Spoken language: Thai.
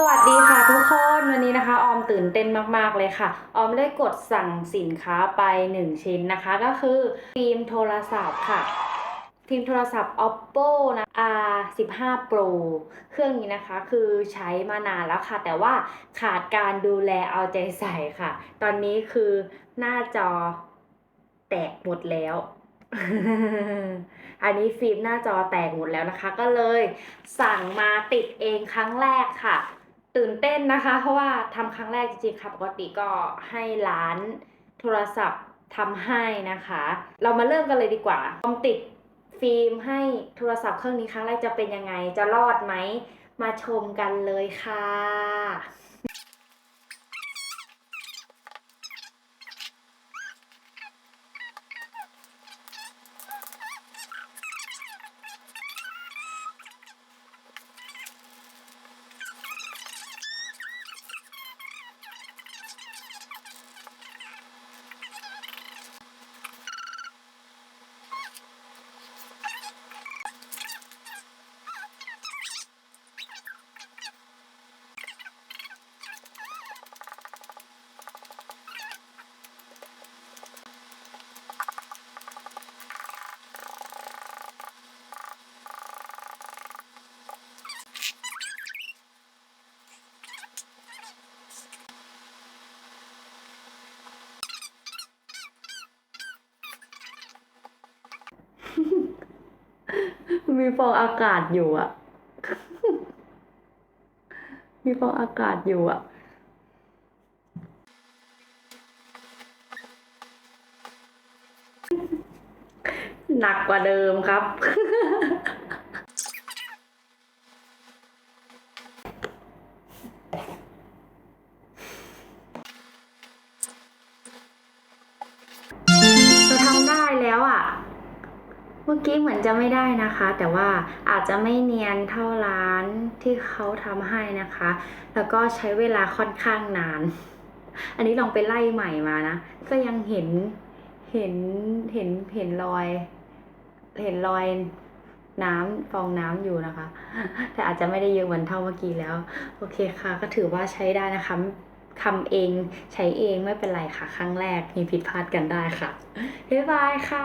สวัสดีค่ะทุกคนวันนี้นะคะ ออมตื่นเต้นมากๆเลยค่ะ ออมได้กดสั่งสินค้าไป 1 ชิ้นนะคะ ก็คือฟิล์มโทรศัพท์ค่ะฟิล์มโทรศัพท์ oppo นะ r 15 pro เครื่องนี้นะคะคือใช้มานานแล้วค่ะ แต่ว่าขาดการดูแลเอาใจใส่ค่ะ ตอนนี้คือหน้าจอแตกหมดแล้วอันนี้ฟิล์มหน้าจอแตกหมดแล้วนะคะ ก็เลยสั่งมาติดเองครั้งแรกค่ะ ตื่นเต้นนะคะ เพราะว่าทำครั้งแรกจริงๆค่ะปกติก็ให้ร้านโทรศัพท์ทำให้นะคะ เรามาเริ่มกันเลยดีกว่าลองติดฟิล์มให้โทรศัพท์เครื่องนี้ครั้งแรกจะเป็นยังไง จะรอดไหม มาชมกันเลยค่ะ มีฟองอากาศอยู่อะมีฟองอากาศอยู่อะหนักกว่าเดิมครับ มื่อกี้เหมือนจะไม่ได้นะคะ แต่ว่าอาจจะไม่เนียนเท่าร้านที่เขาทำให้นะคะ แล้วก็ใช้เวลาค่อนข้างนาน อันนี้ลองไปไล่ใหม่มานะ ก็ยังเห็นเห็นเห็นเห็นรอย เห็นรอยน้ำฟองน้ำอยู่นะคะ แต่อาจจะไม่ได้เยอะเหมือนเท่าเมื่อกี้แล้ว โอเคค่ะ ก็ถือว่าใช้ได้นะคะทำเองใช้เองไม่เป็นไรค่ะ ครั้งแรกมีผิดพลาดกันได้ค่ะ บ๊ายบายค่ะ